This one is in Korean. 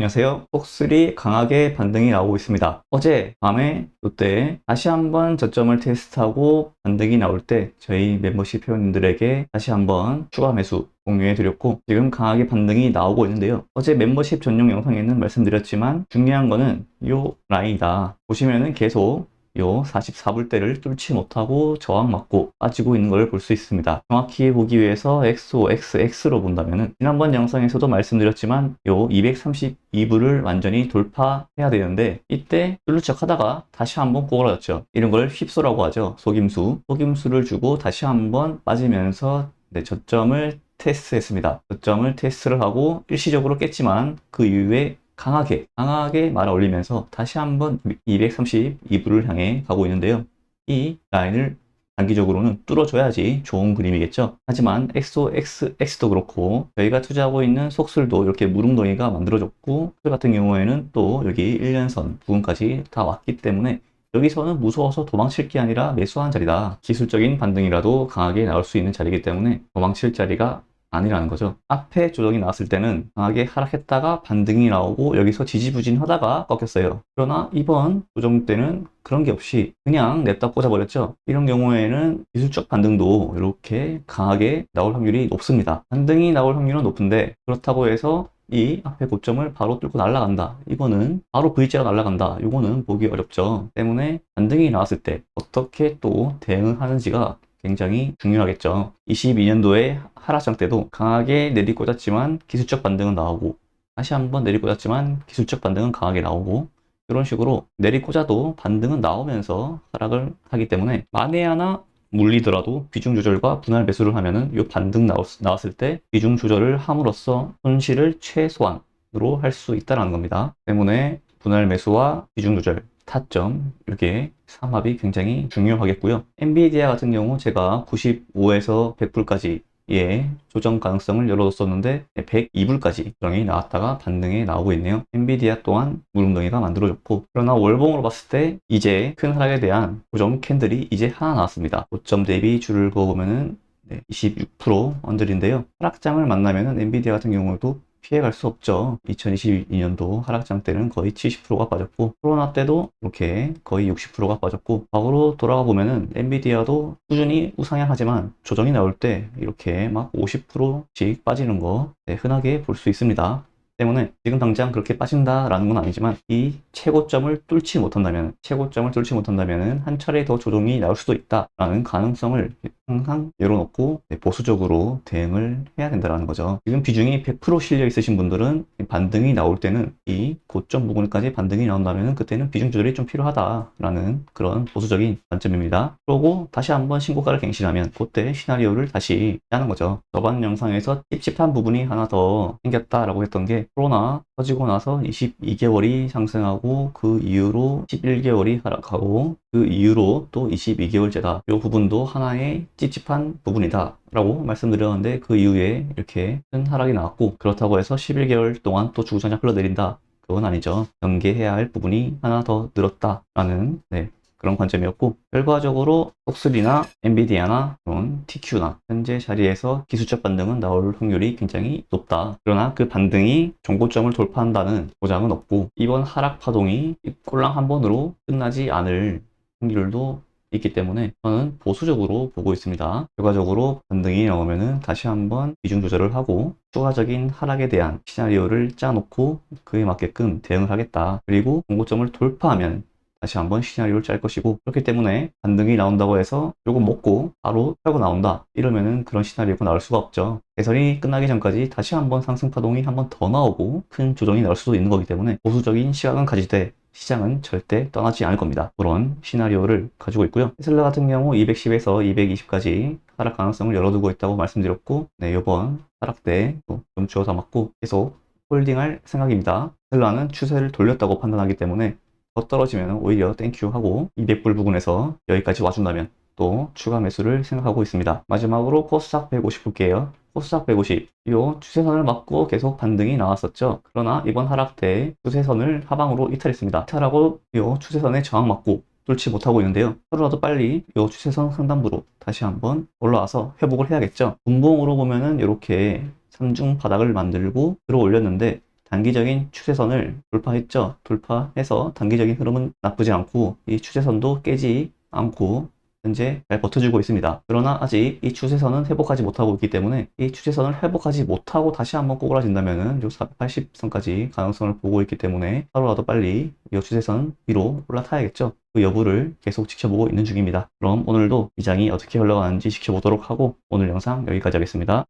안녕하세요. 폭슬이 강하게 반등이 나오고 있습니다. 어제 밤에 이때 다시 한번 저점을 테스트하고 반등이 나올 때 저희 멤버십 회원님들에게 다시 한번 추가 매수 공유해 드렸고 지금 강하게 반등이 나오고 있는데요. 어제 멤버십 전용 영상에는 말씀드렸지만 중요한 거는 이 라인이다. 보시면은 계속 요 44불대를 뚫지 못하고 저항 맞고 빠지고 있는 걸 볼 수 있습니다. 정확히 보기 위해서 XOXX로 본다면은 지난번 영상에서도 말씀드렸지만 요 232불을 완전히 돌파해야 되는데 이때 뚫루척 하다가 다시 한번 꼬그라졌죠. 이런 걸 휩소라고 하죠. 속임수. 속임수를 주고 다시 한번 빠지면서 네, 저점을 테스트했습니다. 저점을 테스트를 하고 일시적으로 깼지만 그 이후에 강하게 강하게 말아 올리면서 다시 한번 232불을 향해 가고 있는데요. 이 라인을 단기적으로는 뚫어줘야지 좋은 그림이겠죠. 하지만 XOXX도 그렇고 저희가 투자하고 있는 속술도 이렇게 무릉덩이가 만들어졌고 그 같은 경우에는 또 여기 1년선 부분까지 다 왔기 때문에 여기서는 무서워서 도망칠 게 아니라 매수한 자리다. 기술적인 반등이라도 강하게 나올 수 있는 자리이기 때문에 도망칠 자리가 아니라는 거죠. 앞에 조정이 나왔을 때는 강하게 하락했다가 반등이 나오고 여기서 지지부진하다가 꺾였어요. 그러나 이번 조정 때는 그런 게 없이 그냥 냅다 꽂아버렸죠. 이런 경우에는 기술적 반등도 이렇게 강하게 나올 확률이 높습니다. 반등이 나올 확률은 높은데 그렇다고 해서 이 앞에 고점을 바로 뚫고 날아간다. 이거는 바로 V자로 날아간다. 이거는 보기 어렵죠. 때문에 반등이 나왔을 때 어떻게 또 대응하는지가 굉장히 중요하겠죠. 22년도에 하락장 때도 강하게 내리꽂았지만 기술적 반등은 나오고 다시 한번 내리꽂았지만 기술적 반등은 강하게 나오고 이런 식으로 내리꽂아도 반등은 나오면서 하락을 하기 때문에 만에 하나 물리더라도 비중 조절과 분할 매수를 하면은 이 반등 나왔, 나왔을 때 비중 조절을 함으로써 손실을 최소한으로 할 수 있다는 겁니다. 때문에 분할 매수와 비중 조절 타점 이게 삼합이 굉장히 중요하겠고요. 엔비디아 같은 경우 제가 95에서 100불까지 예, 조정 가능성을 열어뒀었는데 102불까지 조정이 나왔다가 반등이 나오고 있네요. 엔비디아 또한 무릉덩이가 만들어졌고 그러나 월봉으로 봤을 때 이제 큰 하락에 대한 고정 캔들이 이제 하나 나왔습니다. 고점 대비 줄을 그어보면은 네, 26% 언들인데요. 하락장을 만나면은 엔비디아 같은 경우도 피해갈 수 없죠. 2022년도 하락장 때는 거의 70%가 빠졌고 코로나 때도 이렇게 거의 60%가 빠졌고 과거로 돌아가 보면은 엔비디아도 꾸준히 우상향하지만 조정이 나올 때 이렇게 막 50%씩 빠지는 거 네, 흔하게 볼 수 있습니다. 때문에 지금 당장 그렇게 빠진다라는 건 아니지만 이 최고점을 뚫지 못한다면 최고점을 뚫지 못한다면 한 차례 더 조정이 나올 수도 있다라는 가능성을 항상 열어놓고 네, 보수적으로 대응을 해야 된다는 거죠. 지금 비중이 100% 실려 있으신 분들은 반등이 나올 때는 이 고점 부분까지 반등이 나온다면 그때는 비중 조절이 좀 필요하다라는 그런 보수적인 관점입니다. 그러고 다시 한번 신고가를 갱신하면 그때 시나리오를 다시 하는 거죠. 저번 영상에서 찝찝한 부분이 하나 더 생겼다라고 했던 게 코로나 터지고 나서 22개월이 상승하고 그 이후로 11개월이 하락하고 그 이후로 또 22개월째다. 이 부분도 하나의 찝찝한 부분이다. 라고 말씀드렸는데 그 이후에 이렇게 큰 하락이 나왔고 그렇다고 해서 11개월 동안 또 주구장창 흘러내린다. 그건 아니죠. 연계해야 할 부분이 하나 더 늘었다라는 네, 그런 관점이었고 결과적으로 폭슬이나 엔비디아나 그런 TQ나 현재 자리에서 기술적 반등은 나올 확률이 굉장히 높다. 그러나 그 반등이 정고점을 돌파한다는 보장은 없고 이번 하락 파동이 꼴랑 한 번으로 끝나지 않을 확률도 있기 때문에 저는 보수적으로 보고 있습니다. 결과적으로 반등이 나오면은 다시 한번 비중 조절을 하고 추가적인 하락에 대한 시나리오를 짜놓고 그에 맞게끔 대응을 하겠다. 그리고 공고점을 돌파하면 다시 한번 시나리오를 짤 것이고 그렇기 때문에 반등이 나온다고 해서 요거 먹고 바로 팔고 나온다 이러면은 그런 시나리오가 나올 수가 없죠 개설이 끝나기 전까지 다시 한번 상승 파동이 한번 더 나오고 큰 조정이 나올 수도 있는 거기 때문에 보수적인 시각은 가지되 시장은 절대 떠나지 않을 겁니다. 그런 시나리오를 가지고 있고요. 테슬라 같은 경우 210에서 220까지 하락 가능성을 열어두고 있다고 말씀드렸고, 네, 요번 하락 때좀 주워 담았고 계속 홀딩할 생각입니다. 테슬라는 추세를 돌렸다고 판단하기 때문에 더 떨어지면 오히려 땡큐 하고 200불 부근에서 여기까지 와준다면 또 추가 매수를 생각하고 있습니다. 마지막으로 코스닥 150 볼게요. 코스닥 150. 이 추세선을 맞고 계속 반등이 나왔었죠. 그러나 이번 하락 때 추세선을 하방으로 이탈했습니다. 이탈하고 이 추세선에 저항 맞고 뚫지 못하고 있는데요. 하루라도 빨리 이 추세선 상단부로 다시 한번 올라와서 회복을 해야겠죠. 분봉으로 보면은 이렇게 삼중 바닥을 만들고 들어 올렸는데 단기적인 추세선을 돌파했죠. 돌파해서 단기적인 흐름은 나쁘지 않고 이 추세선도 깨지 않고 현재 잘 버텨주고 있습니다. 그러나 아직 이 추세선은 회복하지 못하고 있기 때문에 이 추세선을 회복하지 못하고 다시 한번 꼬꾸라진다면은 요 480선까지 가능성을 보고 있기 때문에 하루라도 빨리 이 추세선 위로 올라타야겠죠. 그 여부를 계속 지켜보고 있는 중입니다. 그럼 오늘도 시장이 어떻게 흘러가는지 지켜보도록 하고 오늘 영상 여기까지 하겠습니다.